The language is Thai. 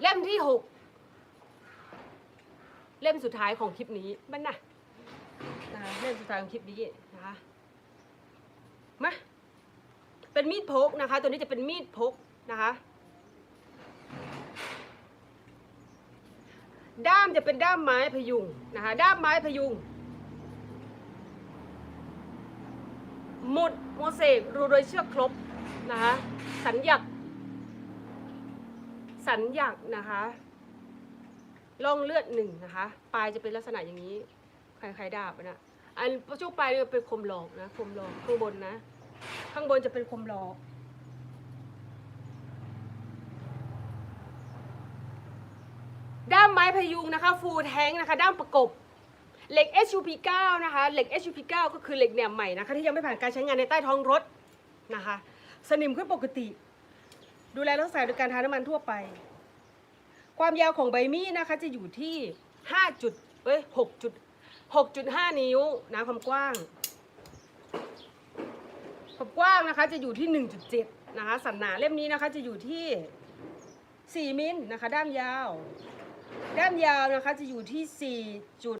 เล่มที่หกเล่มสุดท้ายของคลิปนี้มันนะนะคะเล่มสุดท้ายของคลิปนี้นะคะมาเป็นมีดพกนะคะ ตัวนี้จะเป็นมีดพกนะคะ ด้ามจะเป็นด้ามไม้พยุงนะคะ ด้ามไม้พยุง หมุดโมเสกรูโดยเชือกครบนะคะ สัญญัก สัญญักนะคะล่องเลือดหนึ่งนะคะ ปลายจะเป็นลักษณะอย่างนี้คล้ายๆดาบนะอันช่วงปลายเป็นคมหลอกนะคมหลอกข้างบนนะ ข้างบนจะเป็นคมหลอกด้ามไม้พยุงนะคะฟูแทงนะคะ ด้ามประกบเหล็ก SUP9 นะคะเหล็ก SUP9 ก็คือเหล็กแหนมใหม่นะคะ ที่ยังไม่ผ่านการใช้งานในใต้ท้องรถนะคะ สนิมขึ้นปกติ ดูแลรักษาโดยการทาน้ำมันทั่วไป ความยาวของใบมีดนะคะจะอยู่ที่5จุดเอ้ย6จุด6.5นิ้วนะความกว้างความกว้างนะคะจะอยู่ที่1.7นะคะสันหนาเล่มนี้นะคะจะอยู่ที่4มิลนะคะด้ามยาว ด้ามยาวนะคะจะอยู่ที่4จุด